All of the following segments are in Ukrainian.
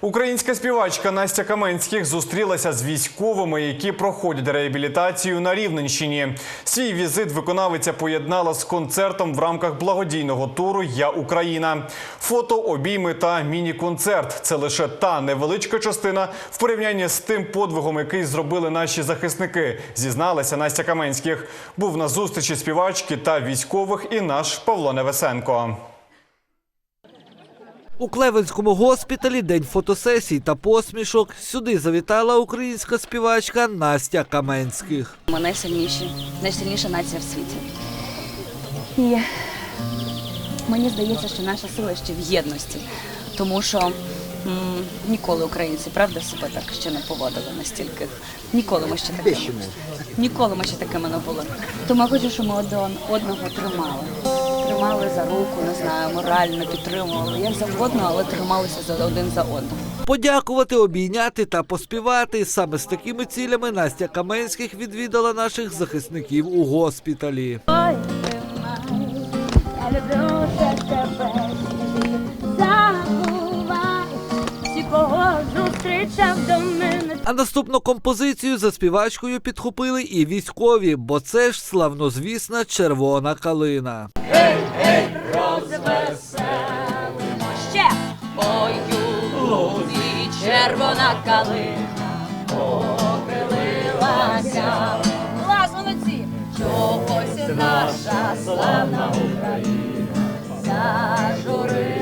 Українська співачка Настя Каменських зустрілася з військовими, які проходять реабілітацію на Рівненщині. Свій візит виконавиця поєднала з концертом в рамках благодійного туру Я Україна. Фото, обійми та міні-концерт це лише та невеличка частина в порівнянні з тим подвигом, який зробили наші захисники. Зізналася Настя Каменських. Був на зустрічі співачки та військових і наш Павло Невесенко. У Клевенському госпіталі день фотосесій та посмішок. Сюди завітала українська співачка Настя Каменських. Ми найсильніші, найсильніша нація в світі. І мені здається, що наша сила ще в єдності, тому що м, ніколи українці, правда, себе так ще не поводили настільки. Ніколи ми ще такими. Ніколи ми ще такими не були. Тому я хочу, щоб ми один одного тримали. Тримали за руку, не знаю, морально підтримували, як завгодно, але трималися за один за одного. Подякувати, обійняти та поспівати. Саме з такими цілями Настя Каменських відвідала наших захисників у госпіталі. Ой, я люблю тебе, забувай, всі, кого зустрічав до мене. А наступну композицію за співачкою підхопили і військові, бо це ж славнозвісна червона калина. Гей, гей, розвеселимо ще Ой, Юлі, червона калина похилилася. Клас, молодці! Чогось наша славна Україна зажурилася.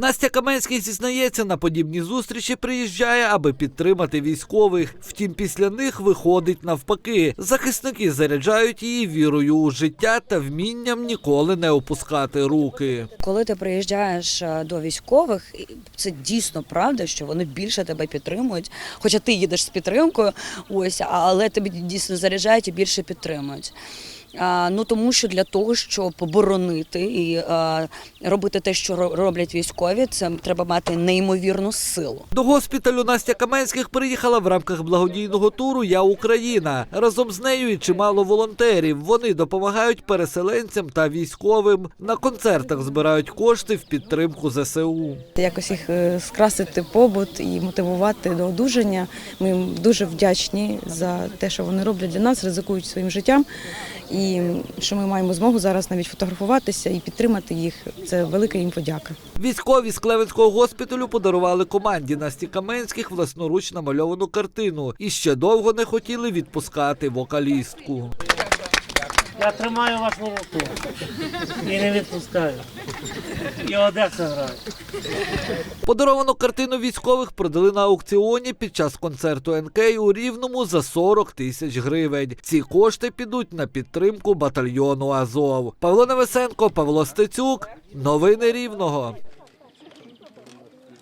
Настя Каменських зізнається, на подібні зустрічі приїжджає, аби підтримати військових. Втім, після них виходить навпаки. Захисники заряджають її вірою у життя та вмінням ніколи не опускати руки. Коли ти приїжджаєш е, до військових, це дійсно правда, що вони більше тебе підтримують. Хоча ти їдеш з підтримкою, ось, але тебе дійсно заряджають і більше підтримують. Ну тому що для того, щоб поборонити і робити те, що роблять військові, це треба мати неймовірну силу. До госпіталю Настя Каменських приїхала в рамках благодійного туру Я Україна. Разом з нею і чимало волонтерів. Вони допомагають переселенцям та військовим. На концертах збирають кошти в підтримку ЗСУ. якось їх е, скрасити побут і мотивувати до одужання. Ми їм дуже вдячні за те, що вони роблять для нас, ризикують своїм життям. І що ми маємо змогу зараз навіть фотографуватися і підтримати їх. Це велика їм подяка. Військові з Клевенського госпіталю подарували команді Насті Каменських власноруч намальовану картину і ще довго не хотіли відпускати вокалістку. Я тримаю вашу руку і не відпускаю. І Одеса грає. Подаровану картину військових продали на аукціоні під час концерту НК у Рівному за 40 тисяч гривень. Ці кошти підуть на підтримку батальйону Азов. Павло Невесенко, Павло Стецюк. Новини Рівного.